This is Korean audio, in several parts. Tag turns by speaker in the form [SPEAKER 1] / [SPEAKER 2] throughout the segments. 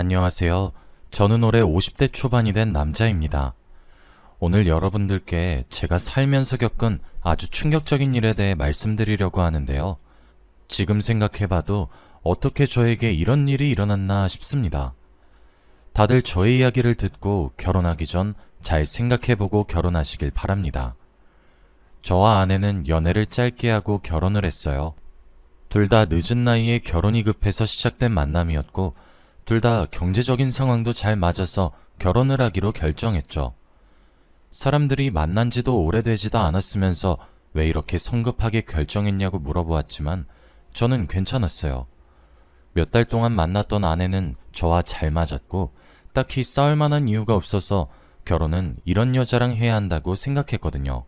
[SPEAKER 1] 안녕하세요. 저는 올해 50대 초반이 된 남자입니다. 오늘 여러분들께 제가 살면서 겪은 아주 충격적인 일에 대해 말씀드리려고 하는데요. 지금 생각해봐도 어떻게 저에게 이런 일이 일어났나 싶습니다. 다들 저의 이야기를 듣고 결혼하기 전 잘 생각해보고 결혼하시길 바랍니다. 저와 아내는 연애를 짧게 하고 결혼을 했어요. 둘 다 늦은 나이에 결혼이 급해서 시작된 만남이었고, 둘 다 경제적인 상황도 잘 맞아서 결혼을 하기로 결정했죠. 사람들이 만난 지도 오래되지도 않았으면서 왜 이렇게 성급하게 결정했냐고 물어보았지만 저는 괜찮았어요. 몇 달 동안 만났던 아내는 저와 잘 맞았고 딱히 싸울 만한 이유가 없어서 결혼은 이런 여자랑 해야 한다고 생각했거든요.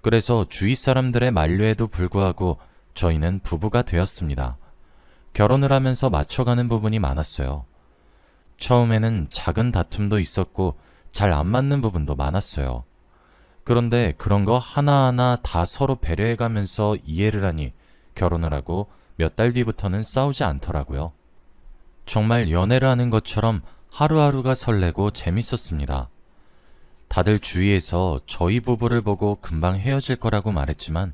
[SPEAKER 1] 그래서 주위 사람들의 만류에도 불구하고 저희는 부부가 되었습니다. 결혼을 하면서 맞춰가는 부분이 많았어요. 처음에는 작은 다툼도 있었고 잘 안 맞는 부분도 많았어요. 그런데 그런 거 하나하나 다 서로 배려해가면서 이해를 하니 결혼을 하고 몇 달 뒤부터는 싸우지 않더라고요. 정말 연애를 하는 것처럼 하루하루가 설레고 재밌었습니다. 다들 주위에서 저희 부부를 보고 금방 헤어질 거라고 말했지만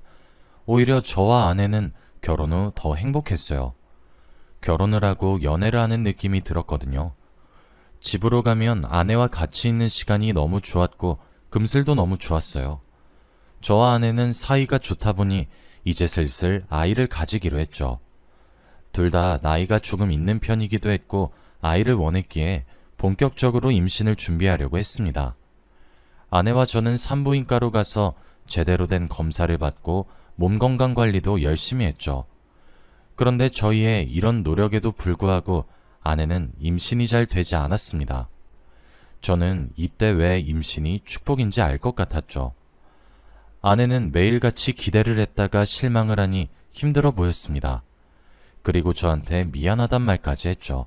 [SPEAKER 1] 오히려 저와 아내는 결혼 후 더 행복했어요. 결혼을 하고 연애를 하는 느낌이 들었거든요. 집으로 가면 아내와 같이 있는 시간이 너무 좋았고 금슬도 너무 좋았어요. 저와 아내는 사이가 좋다 보니 이제 슬슬 아이를 가지기로 했죠. 둘 다 나이가 조금 있는 편이기도 했고 아이를 원했기에 본격적으로 임신을 준비하려고 했습니다. 아내와 저는 산부인과로 가서 제대로 된 검사를 받고 몸 건강 관리도 열심히 했죠. 그런데 저희의 이런 노력에도 불구하고 아내는 임신이 잘 되지 않았습니다. 저는 이때 왜 임신이 축복인지 알 것 같았죠. 아내는 매일같이 기대를 했다가 실망을 하니 힘들어 보였습니다. 그리고 저한테 미안하단 말까지 했죠.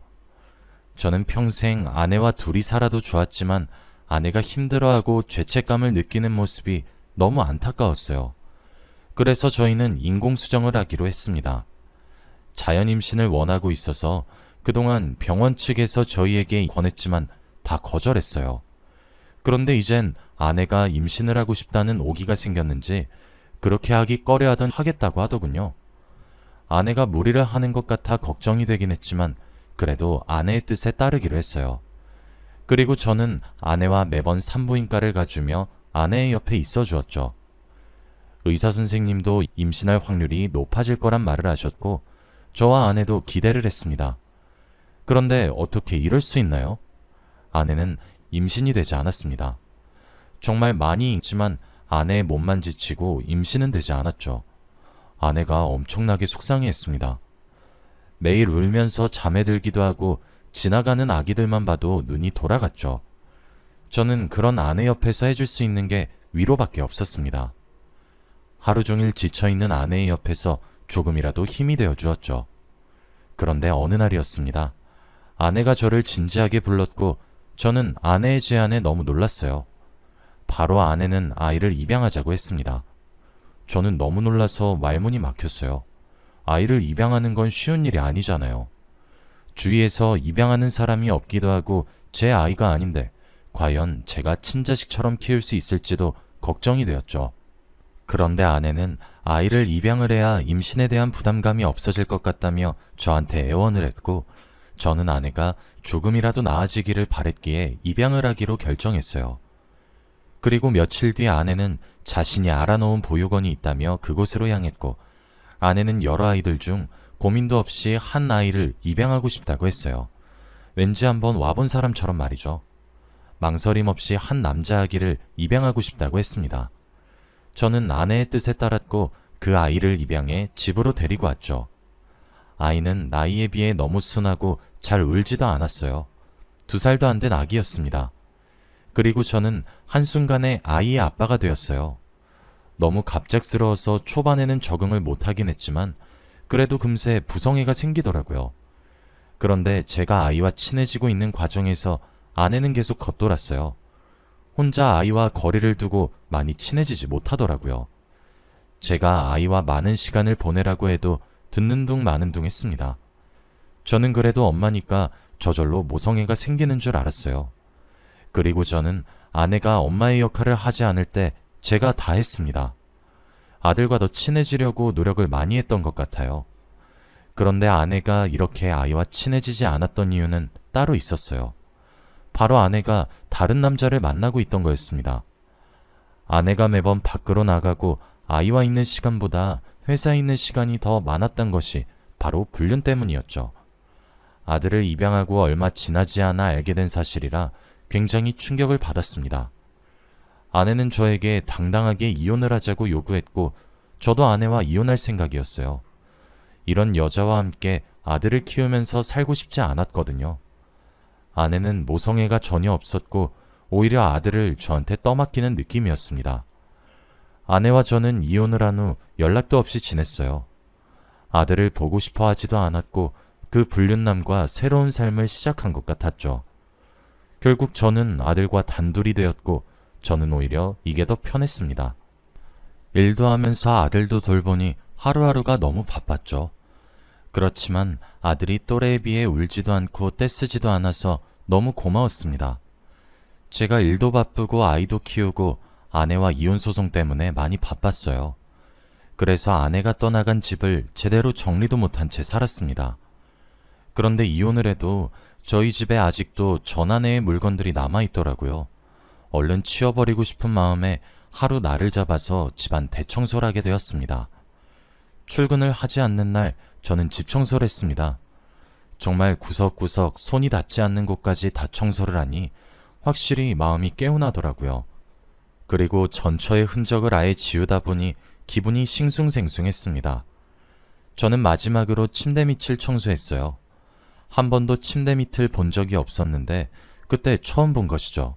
[SPEAKER 1] 저는 평생 아내와 둘이 살아도 좋았지만 아내가 힘들어하고 죄책감을 느끼는 모습이 너무 안타까웠어요. 그래서 저희는 인공수정을 하기로 했습니다. 자연 임신을 원하고 있어서 그동안 병원 측에서 저희에게 권했지만 다 거절했어요. 그런데 이젠 아내가 임신을 하고 싶다는 오기가 생겼는지 그렇게 하기 꺼려하던 하겠다고 하더군요. 아내가 무리를 하는 것 같아 걱정이 되긴 했지만 그래도 아내의 뜻에 따르기로 했어요. 그리고 저는 아내와 매번 산부인과를 가주며 아내의 옆에 있어 주었죠. 의사 선생님도 임신할 확률이 높아질 거란 말을 하셨고 저와 아내도 기대를 했습니다. 그런데 어떻게 이럴 수 있나요? 아내는 임신이 되지 않았습니다. 정말 많이 있지만 아내의 몸만 지치고 임신은 되지 않았죠. 아내가 엄청나게 속상해했습니다. 매일 울면서 잠에 들기도 하고 지나가는 아기들만 봐도 눈이 돌아갔죠. 저는 그런 아내 옆에서 해줄 수 있는 게 위로밖에 없었습니다. 하루 종일 지쳐있는 아내의 옆에서 조금이라도 힘이 되어 주었죠. 그런데 어느 날이었습니다. 아내가 저를 진지하게 불렀고 저는 아내의 제안에 너무 놀랐어요. 바로 아내는 아이를 입양하자고 했습니다. 저는 너무 놀라서 말문이 막혔어요. 아이를 입양하는 건 쉬운 일이 아니잖아요. 주위에서 입양하는 사람이 없기도 하고 제 아이가 아닌데 과연 제가 친자식처럼 키울 수 있을지도 걱정이 되었죠. 그런데 아내는 아이를 입양을 해야 임신에 대한 부담감이 없어질 것 같다며 저한테 애원을 했고 저는 아내가 조금이라도 나아지기를 바랬기에 입양을 하기로 결정했어요. 그리고 며칠 뒤 아내는 자신이 알아놓은 보육원이 있다며 그곳으로 향했고 아내는 여러 아이들 중 고민도 없이 한 아이를 입양하고 싶다고 했어요. 왠지 한번 와본 사람처럼 말이죠. 망설임 없이 한 남자 아기를 입양하고 싶다고 했습니다. 저는 아내의 뜻에 따랐고 그 아이를 입양해 집으로 데리고 왔죠. 아이는 나이에 비해 너무 순하고 잘 울지도 않았어요. 두 살도 안 된 아기였습니다. 그리고 저는 한순간에 아이의 아빠가 되었어요. 너무 갑작스러워서 초반에는 적응을 못하긴 했지만 그래도 금세 부성애가 생기더라고요. 그런데 제가 아이와 친해지고 있는 과정에서 아내는 계속 겉돌았어요. 혼자 아이와 거리를 두고 많이 친해지지 못하더라고요. 제가 아이와 많은 시간을 보내라고 해도 듣는 둥 마는 둥 했습니다. 저는 그래도 엄마니까 저절로 모성애가 생기는 줄 알았어요. 그리고 저는 아내가 엄마의 역할을 하지 않을 때 제가 다 했습니다. 아들과 더 친해지려고 노력을 많이 했던 것 같아요. 그런데 아내가 이렇게 아이와 친해지지 않았던 이유는 따로 있었어요. 바로 아내가 다른 남자를 만나고 있던 거였습니다. 아내가 매번 밖으로 나가고 아이와 있는 시간보다 회사에 있는 시간이 더 많았던 것이 바로 불륜 때문이었죠. 아들을 입양하고 얼마 지나지 않아 알게 된 사실이라 굉장히 충격을 받았습니다. 아내는 저에게 당당하게 이혼을 하자고 요구했고 저도 아내와 이혼할 생각이었어요. 이런 여자와 함께 아들을 키우면서 살고 싶지 않았거든요. 아내는 모성애가 전혀 없었고 오히려 아들을 저한테 떠맡기는 느낌이었습니다. 아내와 저는 이혼을 한 후 연락도 없이 지냈어요. 아들을 보고 싶어 하지도 않았고 그 불륜남과 새로운 삶을 시작한 것 같았죠. 결국 저는 아들과 단둘이 되었고 저는 오히려 이게 더 편했습니다. 일도 하면서 아들도 돌보니 하루하루가 너무 바빴죠. 그렇지만 아들이 또래에 비해 울지도 않고 떼쓰지도 않아서 너무 고마웠습니다. 제가 일도 바쁘고 아이도 키우고 아내와 이혼 소송 때문에 많이 바빴어요. 그래서 아내가 떠나간 집을 제대로 정리도 못한 채 살았습니다. 그런데 이혼을 해도 저희 집에 아직도 전 아내의 물건들이 남아있더라고요. 얼른 치워버리고 싶은 마음에 하루 날을 잡아서 집안 대청소를 하게 되었습니다. 출근을 하지 않는 날 저는 집 청소를 했습니다. 정말 구석구석 손이 닿지 않는 곳까지 다 청소를 하니 확실히 마음이 개운하더라고요. 그리고 전처의 흔적을 아예 지우다 보니 기분이 싱숭생숭했습니다. 저는 마지막으로 침대 밑을 청소했어요. 한 번도 침대 밑을 본 적이 없었는데 그때 처음 본 것이죠.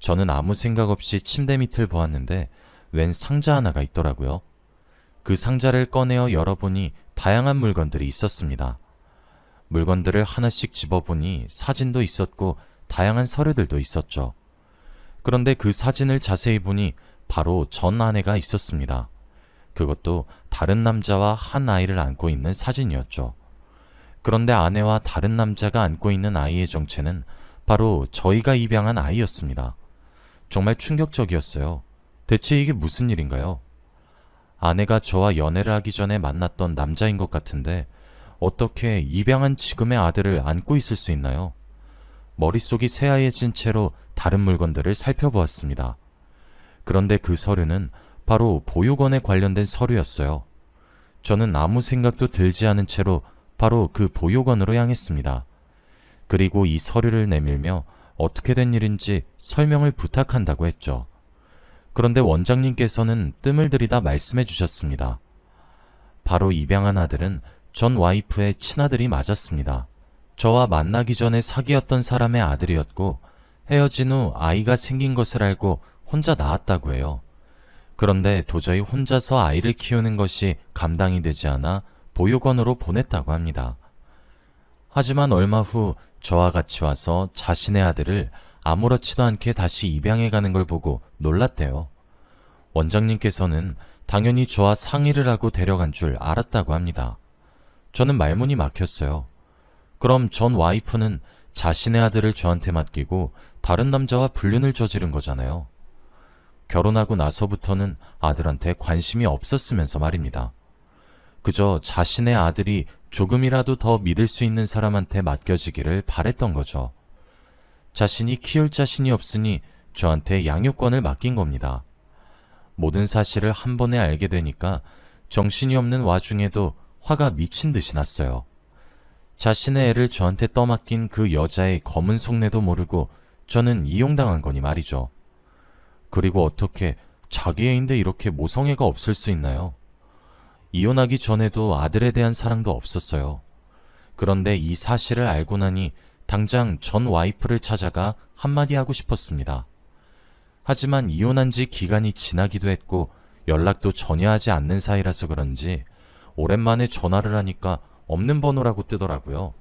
[SPEAKER 1] 저는 아무 생각 없이 침대 밑을 보았는데 웬 상자 하나가 있더라고요. 그 상자를 꺼내어 열어보니 다양한 물건들이 있었습니다. 물건들을 하나씩 집어보니 사진도 있었고 다양한 서류들도 있었죠. 그런데 그 사진을 자세히 보니 바로 전 아내가 있었습니다. 그것도 다른 남자와 한 아이를 안고 있는 사진이었죠. 그런데 아내와 다른 남자가 안고 있는 아이의 정체는 바로 저희가 입양한 아이였습니다. 정말 충격적이었어요. 대체 이게 무슨 일인가요? 아내가 저와 연애를 하기 전에 만났던 남자인 것 같은데 어떻게 입양한 지금의 아들을 안고 있을 수 있나요? 머릿속이 새하얘진 채로 다른 물건들을 살펴보았습니다. 그런데 그 서류는 바로 보육원에 관련된 서류였어요. 저는 아무 생각도 들지 않은 채로 바로 그 보육원으로 향했습니다. 그리고 이 서류를 내밀며 어떻게 된 일인지 설명을 부탁한다고 했죠. 그런데 원장님께서는 뜸을 들이다 말씀해 주셨습니다. 바로 입양한 아들은 전 와이프의 친아들이 맞았습니다. 저와 만나기 전에 사귀었던 사람의 아들이었고 헤어진 후 아이가 생긴 것을 알고 혼자 낳았다고 해요. 그런데 도저히 혼자서 아이를 키우는 것이 감당이 되지 않아 보육원으로 보냈다고 합니다. 하지만 얼마 후 저와 같이 와서 자신의 아들을 아무렇지도 않게 다시 입양해 가는 걸 보고 놀랐대요. 원장님께서는 당연히 저와 상의를 하고 데려간 줄 알았다고 합니다. 저는 말문이 막혔어요. 그럼 전 와이프는 자신의 아들을 저한테 맡기고 다른 남자와 불륜을 저지른 거잖아요. 결혼하고 나서부터는 아들한테 관심이 없었으면서 말입니다. 그저 자신의 아들이 조금이라도 더 믿을 수 있는 사람한테 맡겨지기를 바랬던 거죠. 자신이 키울 자신이 없으니 저한테 양육권을 맡긴 겁니다. 모든 사실을 한 번에 알게 되니까 정신이 없는 와중에도 화가 미친 듯이 났어요. 자신의 애를 저한테 떠맡긴 그 여자의 검은 속내도 모르고 저는 이용당한 거니 말이죠. 그리고 어떻게 자기 애인데 이렇게 모성애가 없을 수 있나요? 이혼하기 전에도 아들에 대한 사랑도 없었어요. 그런데 이 사실을 알고 나니 당장 전 와이프를 찾아가 한마디 하고 싶었습니다. 하지만 이혼한 지 기간이 지나기도 했고 연락도 전혀 하지 않는 사이라서 그런지 오랜만에 전화를 하니까 없는 번호라고 뜨더라고요.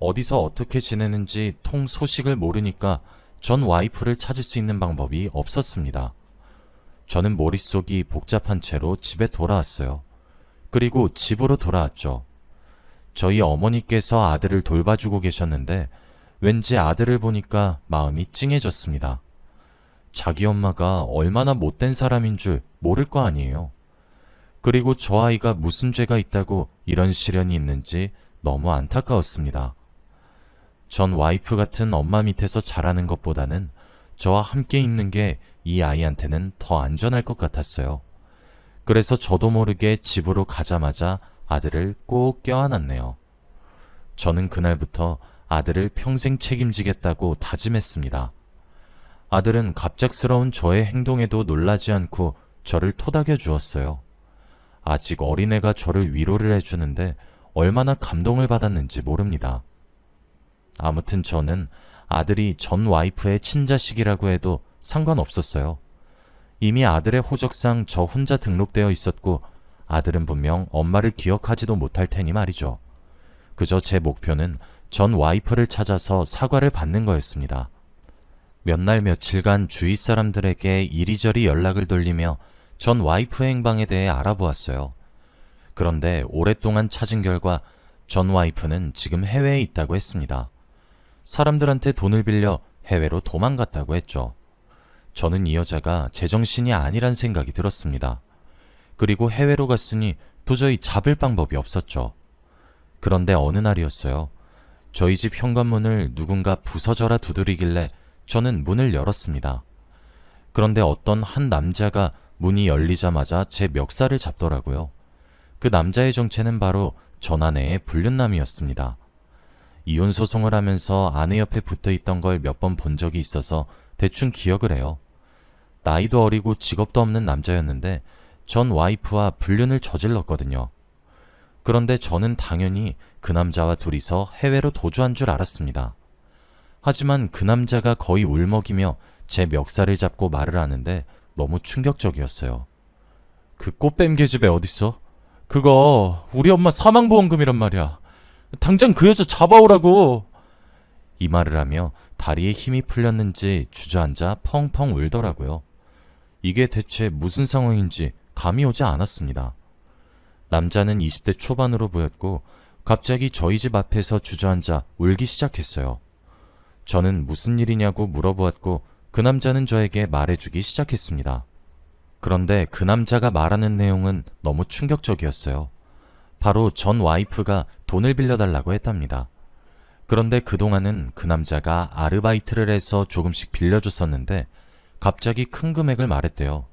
[SPEAKER 1] 어디서 어떻게 지내는지 통 소식을 모르니까 전 와이프를 찾을 수 있는 방법이 없었습니다. 저는 머릿속이 복잡한 채로 집에 돌아왔어요. 그리고 집으로 돌아왔죠. 저희 어머니께서 아들을 돌봐주고 계셨는데 왠지 아들을 보니까 마음이 찡해졌습니다. 자기 엄마가 얼마나 못된 사람인 줄 모를 거 아니에요. 그리고 저 아이가 무슨 죄가 있다고 이런 시련이 있는지 너무 안타까웠습니다. 전 와이프 같은 엄마 밑에서 자라는 것보다는 저와 함께 있는 게 이 아이한테는 더 안전할 것 같았어요. 그래서 저도 모르게 집으로 가자마자 아들을 꼭 껴안았네요. 저는 그날부터 아들을 평생 책임지겠다고 다짐했습니다. 아들은 갑작스러운 저의 행동에도 놀라지 않고 저를 토닥여 주었어요. 아직 어린애가 저를 위로를 해주는데 얼마나 감동을 받았는지 모릅니다. 아무튼 저는 아들이 전 와이프의 친자식이라고 해도 상관없었어요. 이미 아들의 호적상 저 혼자 등록되어 있었고 아들은 분명 엄마를 기억하지도 못할 테니 말이죠. 그저 제 목표는 전 와이프를 찾아서 사과를 받는 거였습니다. 몇 날 며칠간 주위 사람들에게 이리저리 연락을 돌리며 전 와이프의 행방에 대해 알아보았어요. 그런데 오랫동안 찾은 결과 전 와이프는 지금 해외에 있다고 했습니다. 사람들한테 돈을 빌려 해외로 도망갔다고 했죠. 저는 이 여자가 제정신이 아니란 생각이 들었습니다. 그리고 해외로 갔으니 도저히 잡을 방법이 없었죠. 그런데 어느 날이었어요. 저희 집 현관문을 누군가 부서져라 두드리길래 저는 문을 열었습니다. 그런데 어떤 한 남자가 문이 열리자마자 제 멱살을 잡더라고요. 그 남자의 정체는 바로 전 아내의 불륜남이었습니다. 이혼 소송을 하면서 아내 옆에 붙어 있던 걸 몇 번 본 적이 있어서 대충 기억을 해요. 나이도 어리고 직업도 없는 남자였는데 전 와이프와 불륜을 저질렀거든요. 그런데 저는 당연히 그 남자와 둘이서 해외로 도주한 줄 알았습니다. 하지만 그 남자가 거의 울먹이며 제 멱살을 잡고 말을 하는데 너무 충격적이었어요. 그 꽃뱀 계집애 어딨어? 그거 우리 엄마 사망보험금이란 말이야. 당장 그 여자 잡아오라고. 이 말을 하며 다리에 힘이 풀렸는지 주저앉아 펑펑 울더라고요. 이게 대체 무슨 상황인지 감이 오지 않았습니다. 남자는 20대 초반으로 보였고 갑자기 저희 집 앞에서 주저앉아 울기 시작했어요. 저는 무슨 일이냐고 물어보았고 그 남자는 저에게 말해주기 시작했습니다. 그런데 그 남자가 말하는 내용은 너무 충격적이었어요. 바로 전 와이프가 돈을 빌려달라고 했답니다. 그런데 그동안은 그 남자가 아르바이트를 해서 조금씩 빌려줬었는데 갑자기 큰 금액을 말했대요.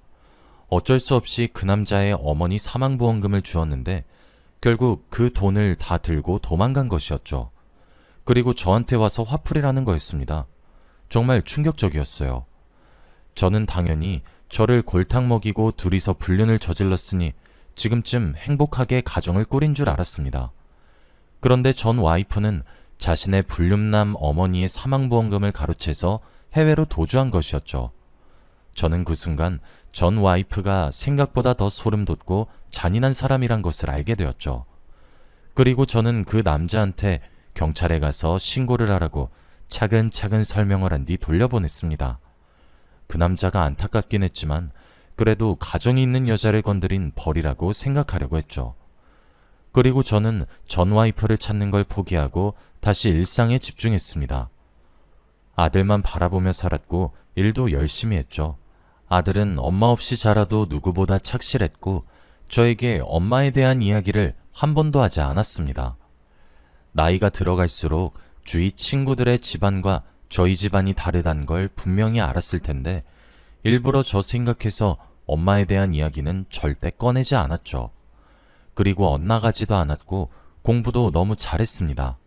[SPEAKER 1] 어쩔 수 없이 그 남자의 어머니 사망보험금을 주었는데 결국 그 돈을 다 들고 도망간 것이었죠. 그리고 저한테 와서 화풀이라는 거였습니다. 정말 충격적이었어요. 저는 당연히 저를 골탕 먹이고 둘이서 불륜을 저질렀으니 지금쯤 행복하게 가정을 꾸린 줄 알았습니다. 그런데 전 와이프는 자신의 불륜남 어머니의 사망보험금을 가로채서 해외로 도주한 것이었죠. 저는 그 순간 전 와이프가 생각보다 더 소름 돋고 잔인한 사람이란 것을 알게 되었죠. 그리고 저는 그 남자한테 경찰에 가서 신고를 하라고 차근차근 설명을 한 뒤 돌려보냈습니다. 그 남자가 안타깝긴 했지만 그래도 가정이 있는 여자를 건드린 벌이라고 생각하려고 했죠. 그리고 저는 전 와이프를 찾는 걸 포기하고 다시 일상에 집중했습니다. 아들만 바라보며 살았고 일도 열심히 했죠. 아들은 엄마 없이 자라도 누구보다 착실했고 저에게 엄마에 대한 이야기를 한 번도 하지 않았습니다. 나이가 들어갈수록 주위 친구들의 집안과 저희 집안이 다르단 걸 분명히 알았을 텐데 일부러 저 생각해서 엄마에 대한 이야기는 절대 꺼내지 않았죠. 그리고 엇나가지도 않았고 공부도 너무 잘했습니다.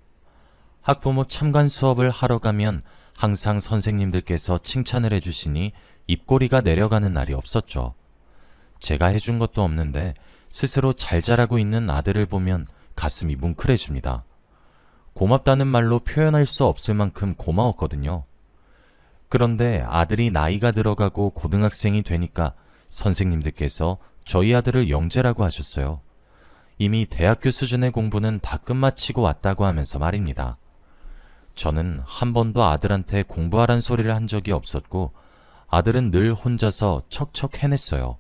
[SPEAKER 1] 학부모 참관 수업을 하러 가면 항상 선생님들께서 칭찬을 해주시니 입꼬리가 내려가는 날이 없었죠. 제가 해준 것도 없는데 스스로 잘 자라고 있는 아들을 보면 가슴이 뭉클해집니다. 고맙다는 말로 표현할 수 없을 만큼 고마웠거든요. 그런데 아들이 나이가 들어가고 고등학생이 되니까 선생님들께서 저희 아들을 영재라고 하셨어요. 이미 대학교 수준의 공부는 다 끝마치고 왔다고 하면서 말입니다. 저는 한 번도 아들한테 공부하란 소리를 한 적이 없었고 아들은 늘 혼자서 척척 해냈어요.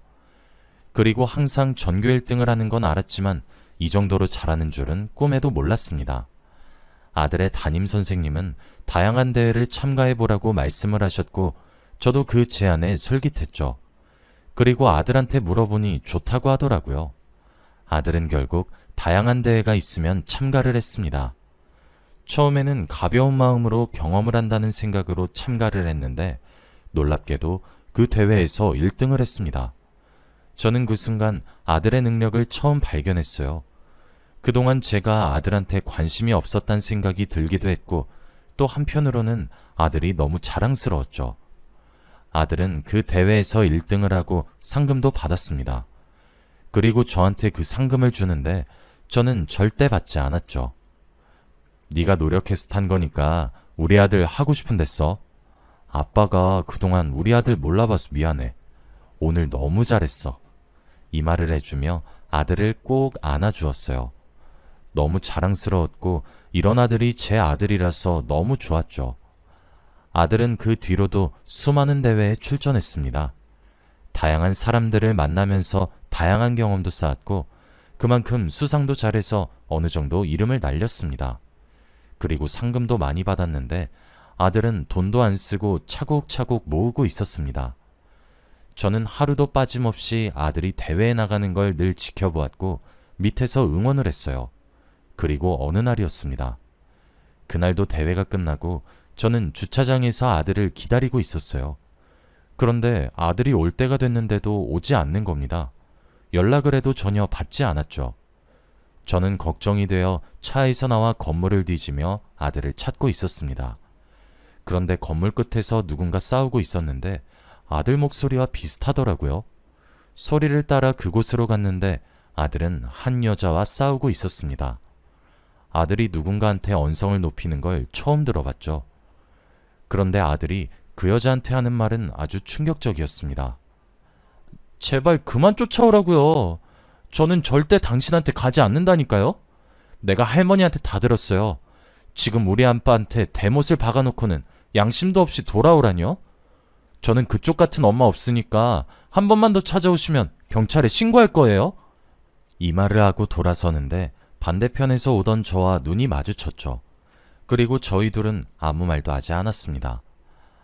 [SPEAKER 1] 그리고 항상 전교 1등을 하는 건 알았지만 이 정도로 잘하는 줄은 꿈에도 몰랐습니다. 아들의 담임 선생님은 다양한 대회를 참가해 보라고 말씀을 하셨고, 저도 그 제안에 솔깃했죠. 그리고 아들한테 물어보니 좋다고 하더라고요. 아들은 결국 다양한 대회가 있으면 참가를 했습니다. 처음에는 가벼운 마음으로 경험을 한다는 생각으로 참가를 했는데 놀랍게도 그 대회에서 1등을 했습니다. 저는 그 순간 아들의 능력을 처음 발견했어요. 그동안 제가 아들한테 관심이 없었단 생각이 들기도 했고 또 한편으로는 아들이 너무 자랑스러웠죠. 아들은 그 대회에서 1등을 하고 상금도 받았습니다. 그리고 저한테 그 상금을 주는데 저는 절대 받지 않았죠. 네가 노력해서 탄 거니까 우리 아들 하고 싶은 데 써. 아빠가 그동안 우리 아들 몰라봐서 미안해. 오늘 너무 잘했어. 이 말을 해주며 아들을 꼭 안아주었어요. 너무 자랑스러웠고 이런 아들이 제 아들이라서 너무 좋았죠. 아들은 그 뒤로도 수많은 대회에 출전했습니다. 다양한 사람들을 만나면서 다양한 경험도 쌓았고 그만큼 수상도 잘해서 어느 정도 이름을 날렸습니다. 그리고 상금도 많이 받았는데 아들은 돈도 안 쓰고 차곡차곡 모으고 있었습니다. 저는 하루도 빠짐없이 아들이 대회에 나가는 걸 늘 지켜보았고 밑에서 응원을 했어요. 그리고 어느 날이었습니다. 그날도 대회가 끝나고 저는 주차장에서 아들을 기다리고 있었어요. 그런데 아들이 올 때가 됐는데도 오지 않는 겁니다. 연락을 해도 전혀 받지 않았죠. 저는 걱정이 되어 차에서 나와 건물을 뒤지며 아들을 찾고 있었습니다. 그런데 건물 끝에서 누군가 싸우고 있었는데 아들 목소리와 비슷하더라고요. 소리를 따라 그곳으로 갔는데 아들은 한 여자와 싸우고 있었습니다. 아들이 누군가한테 언성을 높이는 걸 처음 들어봤죠. 그런데 아들이 그 여자한테 하는 말은 아주 충격적이었습니다. 제발 그만 쫓아오라고요. 저는 절대 당신한테 가지 않는다니까요. 내가 할머니한테 다 들었어요. 지금 우리 아빠한테 대못을 박아놓고는 양심도 없이 돌아오라뇨? 저는 그쪽 같은 엄마 없으니까 한 번만 더 찾아오시면 경찰에 신고할 거예요. 이 말을 하고 돌아서는데 반대편에서 오던 저와 눈이 마주쳤죠. 그리고 저희 둘은 아무 말도 하지 않았습니다.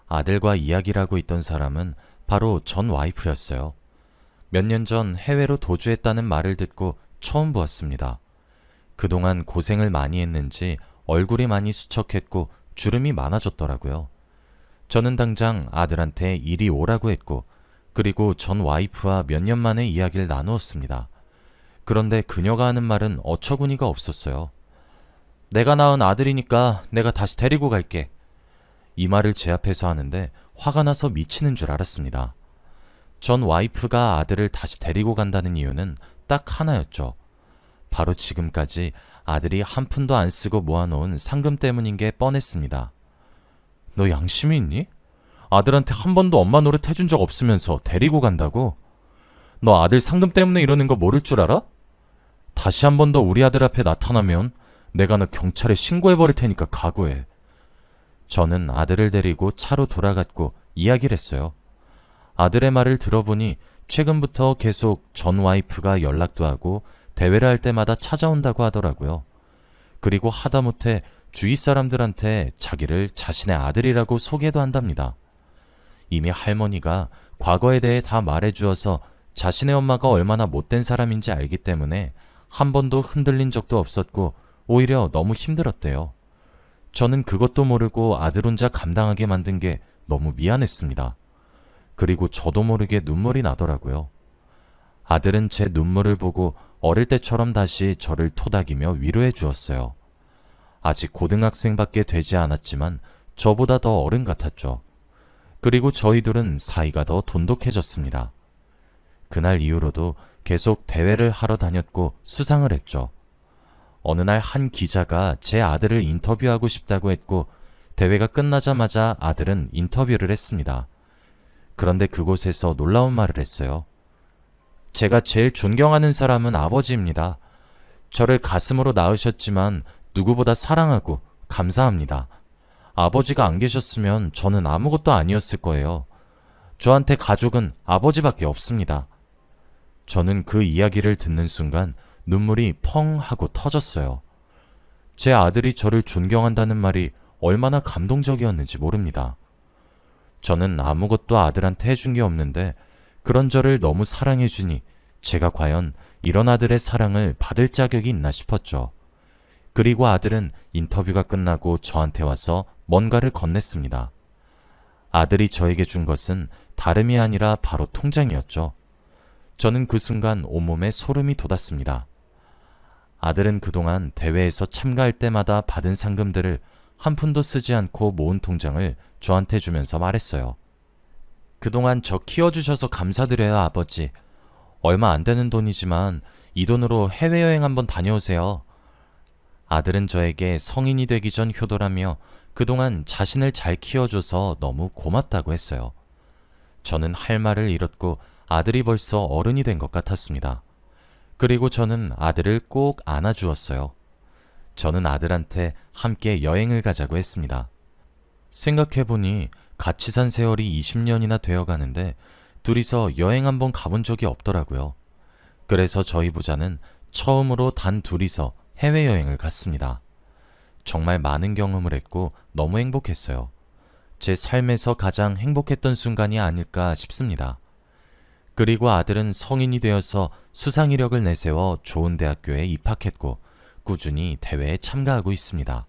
[SPEAKER 1] 아들과 이야기를 하고 있던 사람은 바로 전 와이프였어요. 몇 년 전 해외로 도주했다는 말을 듣고 처음 보았습니다. 그동안 고생을 많이 했는지 얼굴이 많이 수척했고 주름이 많아졌더라고요. 저는 당장 아들한테 이리 오라고 했고, 그리고 전 와이프와 몇 년 만에 이야기를 나누었습니다. 그런데 그녀가 하는 말은 어처구니가 없었어요. 내가 낳은 아들이니까 내가 다시 데리고 갈게. 이 말을 제 앞에서 하는데 화가 나서 미치는 줄 알았습니다. 전 와이프가 아들을 다시 데리고 간다는 이유는 딱 하나였죠. 바로 지금까지 아들이 한 푼도 안 쓰고 모아놓은 상금 때문인 게 뻔했습니다. 너 양심이 있니? 아들한테 한 번도 엄마 노릇 해준 적 없으면서 데리고 간다고? 너 아들 상금 때문에 이러는 거 모를 줄 알아? 다시 한 번 더 우리 아들 앞에 나타나면 내가 너 경찰에 신고해버릴 테니까 각오해. 저는 아들을 데리고 차로 돌아갔고 이야기를 했어요. 아들의 말을 들어보니 최근부터 계속 전 와이프가 연락도 하고 대회를 할 때마다 찾아온다고 하더라고요. 그리고 하다못해 주위 사람들한테 자기를 자신의 아들이라고 소개도 한답니다. 이미 할머니가 과거에 대해 다 말해주어서 자신의 엄마가 얼마나 못된 사람인지 알기 때문에 한 번도 흔들린 적도 없었고 오히려 너무 힘들었대요. 저는 그것도 모르고 아들 혼자 감당하게 만든 게 너무 미안했습니다. 그리고 저도 모르게 눈물이 나더라고요. 아들은 제 눈물을 보고 어릴 때처럼 다시 저를 토닥이며 위로해 주었어요. 아직 고등학생밖에 되지 않았지만 저보다 더 어른 같았죠. 그리고 저희 둘은 사이가 더 돈독해졌습니다. 그날 이후로도 계속 대회를 하러 다녔고 수상을 했죠. 어느 날 한 기자가 제 아들을 인터뷰하고 싶다고 했고 대회가 끝나자마자 아들은 인터뷰를 했습니다. 그런데 그곳에서 놀라운 말을 했어요. 제가 제일 존경하는 사람은 아버지입니다. 저를 가슴으로 낳으셨지만 누구보다 사랑하고 감사합니다. 아버지가 안 계셨으면 저는 아무것도 아니었을 거예요. 저한테 가족은 아버지밖에 없습니다. 저는 그 이야기를 듣는 순간 눈물이 펑 하고 터졌어요. 제 아들이 저를 존경한다는 말이 얼마나 감동적이었는지 모릅니다. 저는 아무것도 아들한테 해준 게 없는데 그런 저를 너무 사랑해주니 제가 과연 이런 아들의 사랑을 받을 자격이 있나 싶었죠. 그리고 아들은 인터뷰가 끝나고 저한테 와서 뭔가를 건넸습니다. 아들이 저에게 준 것은 다름이 아니라 바로 통장이었죠. 저는 그 순간 온몸에 소름이 돋았습니다. 아들은 그동안 대회에서 참가할 때마다 받은 상금들을 한 푼도 쓰지 않고 모은 통장을 저한테 주면서 말했어요. 그동안 저 키워주셔서 감사드려요, 아버지. 얼마 안 되는 돈이지만 이 돈으로 해외여행 한번 다녀오세요. 아들은 저에게 성인이 되기 전 효도라며 그동안 자신을 잘 키워줘서 너무 고맙다고 했어요. 저는 할 말을 잃었고 아들이 벌써 어른이 된 것 같았습니다. 그리고 저는 아들을 꼭 안아주었어요. 저는 아들한테 함께 여행을 가자고 했습니다. 생각해보니 같이 산 세월이 20년이나 되어 가는데 둘이서 여행 한번 가본 적이 없더라고요. 그래서 저희 부자는 처음으로 단 둘이서 해외여행을 갔습니다. 정말 많은 경험을 했고 너무 행복했어요. 제 삶에서 가장 행복했던 순간이 아닐까 싶습니다. 그리고 아들은 성인이 되어서 수상 이력을 내세워 좋은 대학교에 입학했고 꾸준히 대회에 참가하고 있습니다.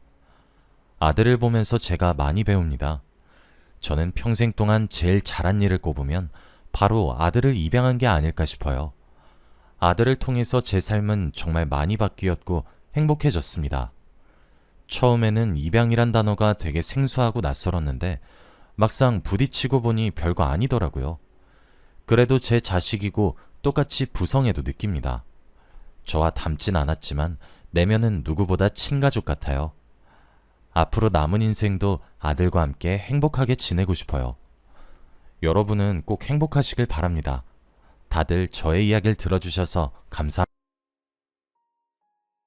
[SPEAKER 1] 아들을 보면서 제가 많이 배웁니다. 저는 평생 동안 제일 잘한 일을 꼽으면 바로 아들을 입양한 게 아닐까 싶어요. 아들을 통해서 제 삶은 정말 많이 바뀌었고 행복해졌습니다. 처음에는 입양이란 단어가 되게 생소하고 낯설었는데 막상 부딪히고 보니 별거 아니더라고요. 그래도 제 자식이고 똑같이 부성애도 느낍니다. 저와 닮진 않았지만 내면은 누구보다 친가족 같아요. 앞으로 남은 인생도 아들과 함께 행복하게 지내고 싶어요. 여러분은 꼭 행복하시길 바랍니다. 다들 저의 이야기를 들어주셔서 감사